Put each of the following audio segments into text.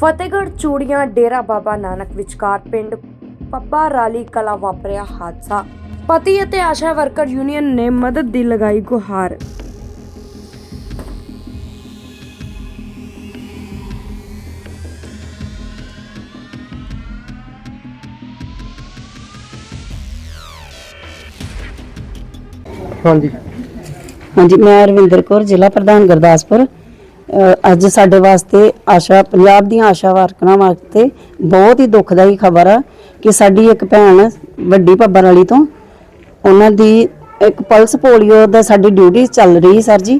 ਫਤਿਹਗੜ੍ਹ ਚੂੜੀਆਂ ਡੇਰਾ ਬਾਬਾ ਨਾਨਕ ਵਿਚਕਾਰ ਪਿੰਡ ਪੱਪਾ ਰਾਲੀ ਕਲਾ ਵਾਪਰਿਆ ਹਾਦਸਾ। ਪਤੀ ਅਤੇ ਆਸ਼ਾ ਵਰਕਰ ਯੂਨੀਅਨ ਨੇ ਮਦਦ ਦੀ ਲਗਾਈ ਗੁਹਾਰ। ਹਾਂਜੀ। ਹਾਂਜੀ ਮੈਂ ਰਵਿੰਦਰ ਕੌਰ ਜ਼ਿਲ੍ਹਾ ਪ੍ਰਧਾਨ ਗੁਰਦਾਸਪੁਰ। ਅੱਜ ਸਾਡੇ ਵਾਸਤੇ ਆਸ਼ਾ, ਪੰਜਾਬ ਦੀਆਂ ਆਸ਼ਾ ਵਰਕਰਾਂ ਵਾਸਤੇ ਬਹੁਤ ਹੀ ਦੁਖਦਾਈ ਖਬਰ ਆ ਕਿ ਸਾਡੀ ਇੱਕ ਭੈਣ ਵੱਡੀ ਪੱਬਰ ਵਾਲੀ ਤੋਂ ਉਹਨਾਂ ਦੀ ਇੱਕ ਪਲਸ ਪੋਲੀਓ ਦਾ ਸਾਡੀ ਡਿਊਟੀ ਚੱਲ ਰਹੀ ਸਰ ਜੀ।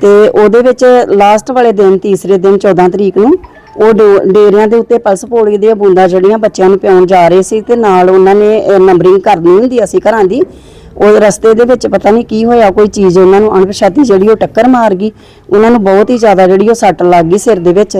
ਤੇ ਉਹਦੇ ਵਿੱਚ ਲਾਸਟ ਵਾਲੇ ਦਿਨ, ਤੀਸਰੇ ਦਿਨ 14 ਤਰੀਕ ਨੂੰ ਉਹ ਡੋ- ਡੇਰਿਆਂ ਦੇ ਉੱਤੇ ਪਲਸ ਪੋਲੀਓ ਦੀਆਂ ਬੂੰਦਾਂ ਜਿਹੜੀਆਂ ਬੱਚਿਆਂ ਨੂੰ ਪਿਆਉਣ ਜਾ ਰਹੇ ਸੀ ਤੇ ਨਾਲ ਉਹਨਾਂ ਨੇ ਨੰਬਰਿੰਗ ਕਰਨੀ ਹੁੰਦੀ ਅਸੀਂ ਘਰਾਂ ਦੀ। ਉਹ ਰਸਤੇ ਦੇ ਵਿੱਚ ਪਤਾ ਨਹੀਂ ਕੀ ਹੋਇਆ, ਕੋਈ ਚੀਜ਼ ਉਹਨਾਂ ਨੂੰ ਅਣਪਛਾਤੀ ਜਿਹੜੀ ਉਹ ਟੱਕਰ ਮਾਰ ਗਈ। ਉਹਨਾਂ ਨੂੰ ਬਹੁਤ ਹੀ ਜ਼ਿਆਦਾ ਜਿਹੜੀ ਉਹ ਸੱਟ ਲੱਗ ਗਈ ਸਿਰ ਦੇ ਵਿੱਚ।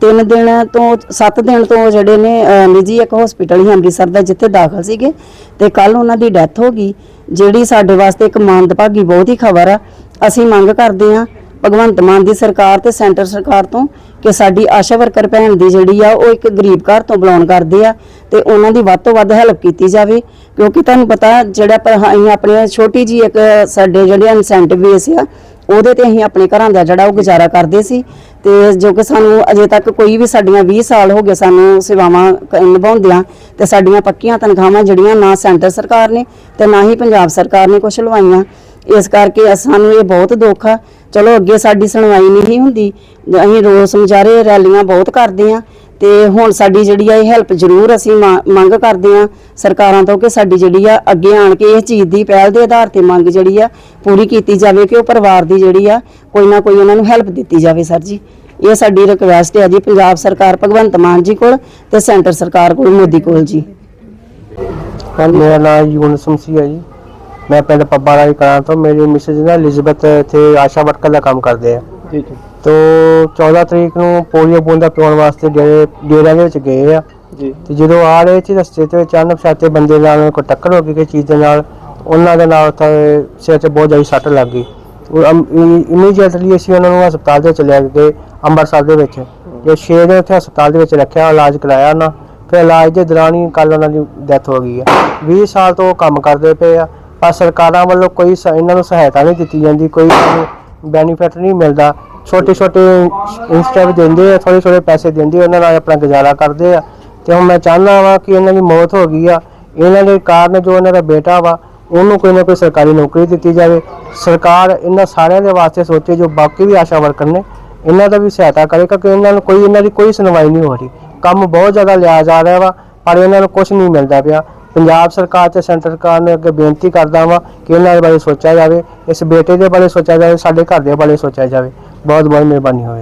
ਤਿੰਨ ਦਿਨ ਤੋਂ, ਸੱਤ ਦਿਨ ਤੋਂ ਜਿਹੜੇ ਨੇ ਨਿੱਜੀ ਇੱਕ ਹਸਪੀਟਲ ਹੀ ਅੰਮ੍ਰਿਤਸਰ ਦਾ, ਜਿੱਥੇ ਦਾਖਲ ਸੀਗੇ। ਤੇ ਕੱਲ ਉਹਨਾਂ ਦੀ ਡੈਥ ਹੋ ਗਈ, ਜਿਹੜੀ ਸਾਡੇ ਵਾਸਤੇ ਇੱਕ ਮਾਨਦਭਾਗੀ ਬਹੁਤ ਹੀ ਖਬਰ ਆ। ਅਸੀਂ ਮੰਗ ਕਰਦੇ ਹਾਂ ਭਗਵੰਤ ਮਾਨ ਦੀ ਸਰਕਾਰ ਤੇ ਸੈਂਟਰ ਸਰਕਾਰ ਤੋਂ ਕਿ ਸਾਡੀ ਆਸ਼ਾ ਵਰਕਰ ਭੈਣ ਦੀ ਜਿਹੜੀ ਆ, ਉਹ ਇੱਕ ਗਰੀਬ ਘਰ ਤੋਂ ਬਿਲੋਂਗ ਕਰਦੇ ਆ ਤੇ ਉਹਨਾਂ ਦੀ ਵੱਧ ਤੋਂ ਵੱਧ ਹੈਲਪ ਕੀਤੀ ਜਾਵੇ। ਕਿਉਂਕਿ ਤੁਹਾਨੂੰ ਪਤਾ ਜਿਹੜਾ ਅਸੀਂ ਆਪਣੇ ਛੋਟੀ ਜੀ ਇੱਕ ਸਾਡੇ ਜਿਹੜੇ ਇਨਸੈਂਟਿਵ ਬੇਸ ਆ, ਉਹਦੇ ਤੇ ਅਸੀਂ ਆਪਣੇ ਘਰਾਂ ਦਾ ਜਿਹੜਾ ਉਹ ਗੁਜ਼ਾਰਾ ਕਰਦੇ ਸੀ। ਤੇ ਜੋ ਕਿ ਸਾਨੂੰ ਅਜੇ ਤੱਕ ਕੋਈ ਵੀ ਸਾਡੀਆਂ 20 ਸਾਲ ਹੋ ਗਏ ਸਾਨੂੰ ਸੇਵਾਵਾਂ ਕ- ਨਿਭਾਉਂਦਿਆਂ, ਤੇ ਸਾਡੀਆਂ ਪੱਕੀਆਂ ਤਨਖਾਹਾਂ ਜਿਹੜੀਆਂ ਨਾ ਸੈਂਟਰ ਸਰਕਾਰ ਨੇ ਤੇ ਨਾ ਹੀ ਪੰਜਾਬ ਸਰਕਾਰ ਨੇ ਕੁਝ ਲਵਾਈਆਂ। ਇਸ ਕਰਕੇ ਸਾਨੂੰ ਇਹ ਬਹੁਤ ਦੁੱਖ ਆ। ਚਲੋ ਅੱਗੇ ਸਾਡੀ ਸੁਣਵਾਈ ਨਹੀਂ ਹੁੰਦੀ। ਅਸੀਂ ਰੋਸ ਮੁਜ਼ਾਹਰੇ ਰੈਲੀਆਂ ਬਹੁਤ ਕਰਦੇ ਆ। ਤੇ ਹੁਣ ਸਾਡੀ ਜਿਹੜੀ ਆ ਇਹ ਹੈਲਪ ਜ਼ਰੂਰ ਅਸੀਂ ਮੰਗ ਕਰਦੇ ਆ ਸਰਕਾਰਾਂ ਤੋਂ ਕਿ ਸਾਡੀ ਜਿਹੜੀ ਆ ਅੱਗੇ ਆਣ ਕੇ ਇਸ ਚੀਜ਼ ਦੀ ਪਹਿਲ ਦੇ ਆਧਾਰ ਤੇ ਮੰਗ ਜਿਹੜੀ ਆ ਪੂਰੀ ਕੀਤੀ ਜਾਵੇ ਕਿ ਉਹ ਪਰਿਵਾਰ ਦੀ ਜਿਹੜੀ ਆ ਕੋਈ ਨਾ ਕੋਈ ਉਹਨਾਂ ਨੂੰ ਹੈਲਪ ਦਿੱਤੀ ਜਾਵੇ, ਸਰ ਜੀ। ਇਹ ਸਾਡੀ ਰਿਕਵੈਸਟ ਹੈ ਜੀ ਪੰਜਾਬ ਸਰਕਾਰ ਭਗਵੰਤ ਮਾਨ ਜੀ ਕੋਲ ਤੇ ਸੈਂਟਰ ਸਰਕਾਰ ਕੋਲ ਮੋਦੀ ਕੋਲ ਜੀ। ਮੇਰਾ ਨਾਮ ਯੂਨਸ ਮਸੀਹ ਹੈ ਜੀ। ਮੈਂ ਪਿੰਡ ਪੱਬਾ ਰਾਈ ਕਰਾਂ ਤੋਂ ਮੇਰੀ ਮਿਸਿਸ ਨਾ ਐਲਿਜ਼ਬeth ਇੱਥੇ ਆਸ਼ਾ ਵਰਕਰ ਦਾ ਕੰਮ ਕਰਦੇ ਆ। ਹੈ। ਤੋ 14 ਤਰੀਕ ਨੂੰ ਪੋਲੀਓ ਬੂੰਦਾ ਪਿਉਣ ਵਾਸਤੇ ਡੇਰੇ ਡੇਰਿਆਂ ਦੇ ਵਿੱਚ ਗਏ ਆ। ਜੀ। ਤੇ ਜਦੋਂ ਆ ਰਹੇ ਸੀ ਰਸਤੇ ਤੇ ਅਚਾਨਕ ਸਾਤੇ ਬੰਦੇ ਨਾਲ ਕੋਈ ਟੱਕਰ ਹੋ ਗਈ ਕਿਸੇ ਚੀਜ਼ ਦੇ ਨਾਲ ਉਹਨਾਂ ਦੇ ਨਾਲ ਉੱਥੇ ਸਿਰ 'ਚ ਬਹੁਤ ਜ਼ਿਆਦਾ ਸੱਟ ਲੱਗ ਗਈ। ਉਹ ਇਮੀਡੀਏਟਲੀ ਅਸੀਂ ਉਹਨਾਂ ਨੂੰ ਹਸਪਤਾਲ ਦੇ ਚਲੇ ਗਏ ਅੰਮ੍ਰਿਤਸਰ ਦੇ ਵਿੱਚ। ਜੇ 6 ਦਿਨ ਉੱਥੇ ਹਸਪਤਾਲ ਦੇ ਵਿੱਚ ਰੱਖਿਆ ਇਲਾਜ ਕਰਾਇਆ ਉਹਨਾਂ। ਫਿਰ ਇਲਾਜ ਦੇ ਦੌਰਾਨ ਹੀ ਕੱਲ ਉਹਨਾਂ ਦੀ ਡੈਥ ਹੋ ਗਈ ਹੈ 20 ਸਾਲ ਤੋਂ ਉਹ ਕੰਮ ਕਰਦੇ ਪਏ ਆ। ਪਰ ਸਰਕਾਰਾਂ ਵੱਲੋਂ ਕੋਈ ਸ- ਇਹਨਾਂ ਨੂੰ ਸਹਾਇਤਾ ਨਹੀਂ ਦਿੱਤੀ ਜਾਂਦੀ ਕੋਈ ਬੈਨੀਫਿਟ ਨਹੀਂ ਮਿਲਦਾ। ਛੋਟੇ ਛੋਟੇ ਇੰਸਟੈਂਟ ਦਿੰਦੇ ਆ ਥੋੜੇ ਥੋੜੇ ਪੈਸੇ ਦਿੰਦੇ ਆ, ਉਹਨਾਂ ਨਾਲ ਆਪਣਾ ਗੁਜ਼ਾਰਾ ਕਰਦੇ ਆ। ਤੇ ਹੁਣ ਮੈਂ ਚਾਹੁੰਦਾ ਵਾਂ ਕਿ ਇਹਨਾਂ ਦੀ ਮੌਤ ਹੋ ਗਈ ਆ। ਇਹਨਾਂ ਦੇ ਕਾਰਨ ਜੋ ਇਹਨਾਂ ਦਾ ਬੇਟਾ ਵਾ ਉਹਨੂੰ ਕੋਈ ਨਾ ਕੋਈ ਸਰਕਾਰੀ ਨੌਕਰੀ ਦਿੱਤੀ ਜਾਵੇ। ਸਰਕਾਰ ਇਹਨਾਂ ਸਾਰਿਆਂ ਦੇ ਵਾਸਤੇ ਸੋਚੇ ਜੋ ਬਾਕੀ ਵੀ ਆਸ਼ਾ ਵਰਕਰ ਨੇ ਇਹਨਾਂ ਦਾ ਵੀ ਸਹਾਇਤਾ ਕਰੇ ਕਿਉਂਕਿ ਇਹਨਾਂ ਨੂੰ ਕੋਈ ਇਹਨਾਂ ਦੀ ਕੋਈ ਸੁਣਵਾਈ ਨਹੀਂ ਹੋ ਰਹੀ। ਕੰਮ ਬਹੁਤ ਜ਼ਿਆਦਾ ਲਿਆ ਜਾ ਰਿਹਾ ਵਾ ਪਰ ਇਹਨਾਂ ਨੂੰ ਕੁਝ ਨਹੀਂ ਮਿਲਦਾ ਪਿਆ। ਪੰਜਾਬ ਸਰਕਾਰ ਤੇ ਸੈਂਟਰ ਸਰਕਾਰ ਨੂੰ ਅੱਗੇ ਬੇਨਤੀ ਕਰਦਾ ਵਾਂ ਕਿ ਇਹਨਾਂ ਦੇ ਬਾਰੇ ਸੋਚਿਆ ਜਾਵੇ, ਇਸ ਬੇਟੇ ਦੇ ਬਾਰੇ ਸੋਚਿਆ ਜਾਵੇ, ਸਾਡੇ ਘਰ ਦੇ ਬਾਰੇ ਸੋਚਿਆ ਜਾਵੇ। ਬਹੁਤ ਬਹੁਤ ਮਿਹਰਬਾਨੀ ਹੋਵੇ।